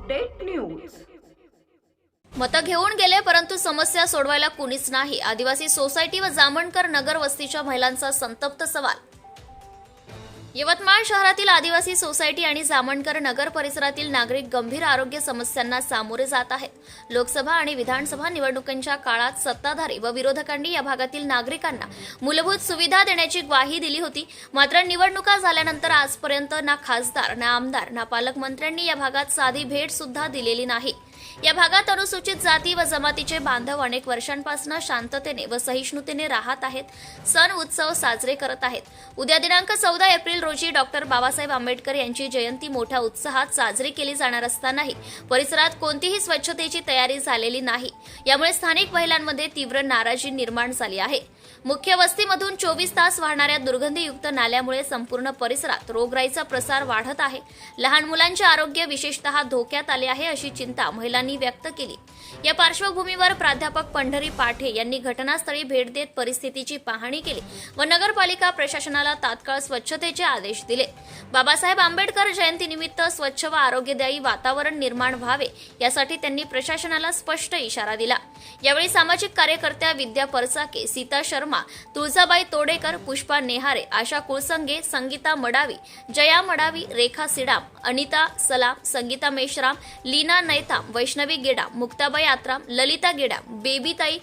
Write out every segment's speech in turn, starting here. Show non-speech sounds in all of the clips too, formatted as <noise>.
Update news मतं घेऊन गेले परंतु समस्या सोडवायला कुणीच नाही. आदिवासी सोसायटी व जामणकर नगर वस्तीच्या महिलांचा संतप्त सवाल. यवतमाळ शहरातील आदिवासी सोसायटी आणि जामणकर नगर परिसरातील नागरिक गंभीर आरोग्य समस्यांना सामोरे जात आहेत. लोकसभा आणि विधानसभा निवडणुकांच्या काळात सत्ताधारी व विरोधकांनी या भागातील नागरिकांना मूलभूत सुविधा देण्याची ग्वाही दिली होती. मात्र निवडणुका झाल्यानंतर आजपर्यंत ना खासदार ना आमदार ना पालकमंत्र्यांनी या भागात साधी भेट सुद्धा दिलेली नाही. या भागात अनुसूचित जाती व जमातीचे बांधव अनेक वर्षांपासून शांततेने व सहिष्णुतेने राहत आहेत. सण उत्सव साजरे करत आहेत. उद्या दिनांक चौदा एप्रिल रोजी डॉक्टर बाबासाहेब आंबेडकर यांची जयंती मोठ्या उत्साहात साजरी केली जाणार असतानाही परिसरात कोणतीही स्वच्छतेची तयारी झालेली नाही. यामुळे स्थानिक महिलांमध्ये तीव्र नाराजी निर्माण झाली आहे. मुख्य वस्तीमधून चोवीस तास वाहणाऱ्या दुर्गंधीयुक्त नाल्यामुळे संपूर्ण परिसरात रोगराईचा प्रसार वाढत आहे. लहान मुलांचे आरोग्य विशेषतः धोक्यात आले आहे अशी चिंता महिलांनी व्यक्त केली. या पार्श्वभूमीवर प्राध्यापक पंढरी पाठे यांनी घटनास्थळी भेट देत परिस्थितीची पाहणी केली व नगरपालिका प्रशासनाला तात्काळ स्वच्छतेचे आदेश दिले. बाबासाहेब आंबेडकर जयंतीनिमित्त स्वच्छ व आरोग्यदायी वातावरण निर्माण व्हावे यासाठी त्यांनी प्रशासनाला स्पष्ट इशारा दिला. यावेळी सामाजिक कार्यकर्त्या विद्या परचाके सीता शर्मा तुळजाबाई तोडेकर पुष्पा नेहारे आशा कोळसंगे संगीता मडावी जया मडावी रेखा सिडाम अनिता सलाम संगीता मेश्राम लीना नैताम वैष्णवी गेडाम मुक्ताबाई आत्राम ललिता गेडाम बेबीताई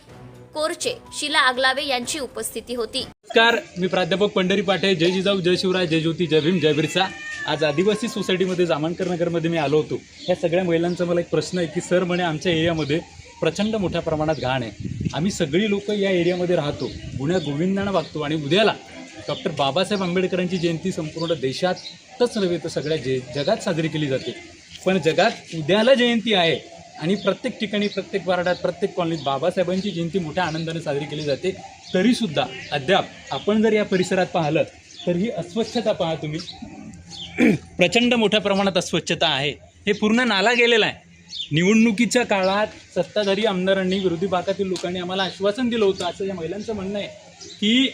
कोरचे शिला आगलावे यांची उपस्थिती होती. नमस्कार मी प्राध्यापक पंढरी पाटे जय जिजाऊ जय शिवराय जय ज्योती जय भीम जय बिरसा. आज आदिवासी सोसायटीमध्ये जामणकर नगरमध्ये मी आलो होतो. ह्या सगळ्या महिलांचा मला एक प्रश्न आहे की सर म्हणे आमच्या एरियामध्ये प्रचंड मोठ्या प्रमाणात घाण आहे. आम्ही सगळी लोक या एरियामध्ये राहतो. गुण्या गोविंदानं वागतो आणि उद्याला डॉक्टर बाबासाहेब आंबेडकरांची जयंती संपूर्ण देशातच नव्हे तर सगळ्या जे जगात साजरी केली जाते. पण जगात उद्याला जयंती आहे आणि प्रत्येक ठिकाणी प्रत्येक वार्डात प्रत्येक कॉलनीत बाबासाहेबांची जयंती मोठ्या आनंदाने साजरी केली जाते. तरीसुद्धा अद्याप आपण जर या परिसरात पाहिलं तर ही अस्वच्छता पहा तुम्ही. <clears throat> प्रचंड मोठ्या प्रमाणात अस्वच्छता आहे. हे पूर्ण नाला गेलेला आहे. निवडणुकीच्या काळात सत्ताधारी आमदारांनी विरोधी भागातील लोकांनी आम्हाला आश्वासन दिलं होतं असं या महिलांचं म्हणणं आहे. की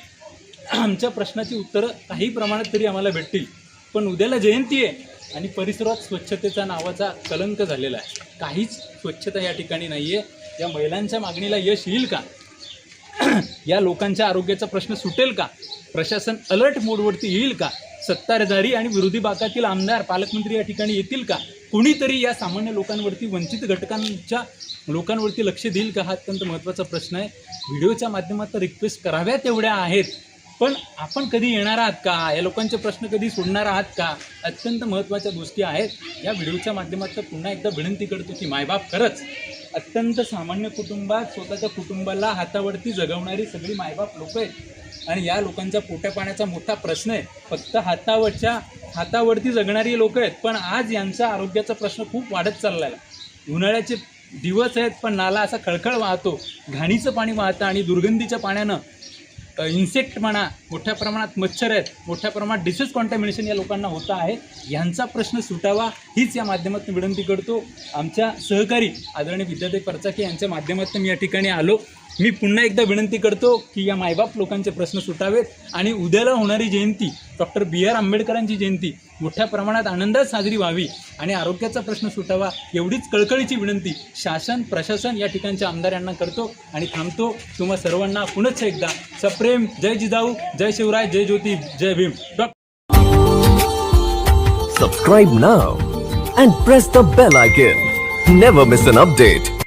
आमच्या प्रश्नाची उत्तरं काही प्रमाणात तरी आम्हाला भेटतील. पण उद्याला जयंती आहे आणि परिसरात स्वच्छतेचा नावाचा कलंक झालेला आहे. काहीच स्वच्छता या ठिकाणी नाही आहे या महिलांच्या मागणीला यश येईल का? <clears throat> या लोकांच्या आरोग्याचा प्रश्न सुटेल का? प्रशासन अलर्ट मोडवरती येईल का? सत्ताधारी आणि विरोधी भागातील आमदार पालकमंत्री या ठिकाणी येतील का? कुणीतरी या सामान्य लोकांवरती वंचित घटकांच्या लोकांवरती लक्ष देईल का? हा अत्यंत महत्त्वाचा प्रश्न आहे. व्हिडिओच्या माध्यमात रिक्वेस्ट कराव्या तेवढ्या आहेत. पण आपण कधी येणार आहात का? या लोकांचे प्रश्न कधी सोडणार आहात का? अत्यंत महत्त्वाच्या गोष्टी आहेत. या व्हिडिओच्या माध्यमातून पुन्हा एकदा विनंती करतो की मायबाप खरंच अत्यंत सामान्य कुटुंबात स्वतःच्या कुटुंबाला हातावरती जगवणारी सगळी मायबाप लोक आहेत. आणि या लोकांचा पोट्या पाण्याचा मोठा प्रश्न आहे. फक्त हातावरच्या हातावरती जगणारी लोक आहेत पण आज यांचा आरोग्याचा प्रश्न खूप वाढत चालला आहे उन्हाळ्याचे दिवस आहेत पण नाला असा खळखळ वाहतो. घाणीचं पाणी वाहतं आणि दुर्गंधीच्या पाण्यानं इन्सेक्ट म्हणा मोठ्या प्रमाणात मच्छर आहेत मोठ्या प्रमाणात डिसीज कॉन्टॅमिनेशन या लोकांना होतं आहे यांचा प्रश्न सुटावा हीच या माध्यमातून विनंती करतो. आमच्या सहकारी आदरणीय विद्यार्थी परचाके यांच्या माध्यमातून मी या ठिकाणी आलो. मी पुन्हा एकदा विनंती करतो की या मायबाप लोकांचे प्रश्न सुटावेत आणि उद्याला होणारी जयंती डॉक्टर बी आर आंबेडकरांची जयंती. मोठ्या प्रमाणात आनंदात साजरी व्हावी आणि आरोग्याचा प्रश्न सुटावा एवढीच कळकळीची विनंती शासन प्रशासन या ठिकाणच्या आमदारांना करतो आणि थांबतो. तुम्हा सर्वांना पुनश्च एकदा सप्रेम. जय जिजाऊ जय शिवराय जय ज्योती जय Bhim. Doctor now and press the bell icon never miss an update.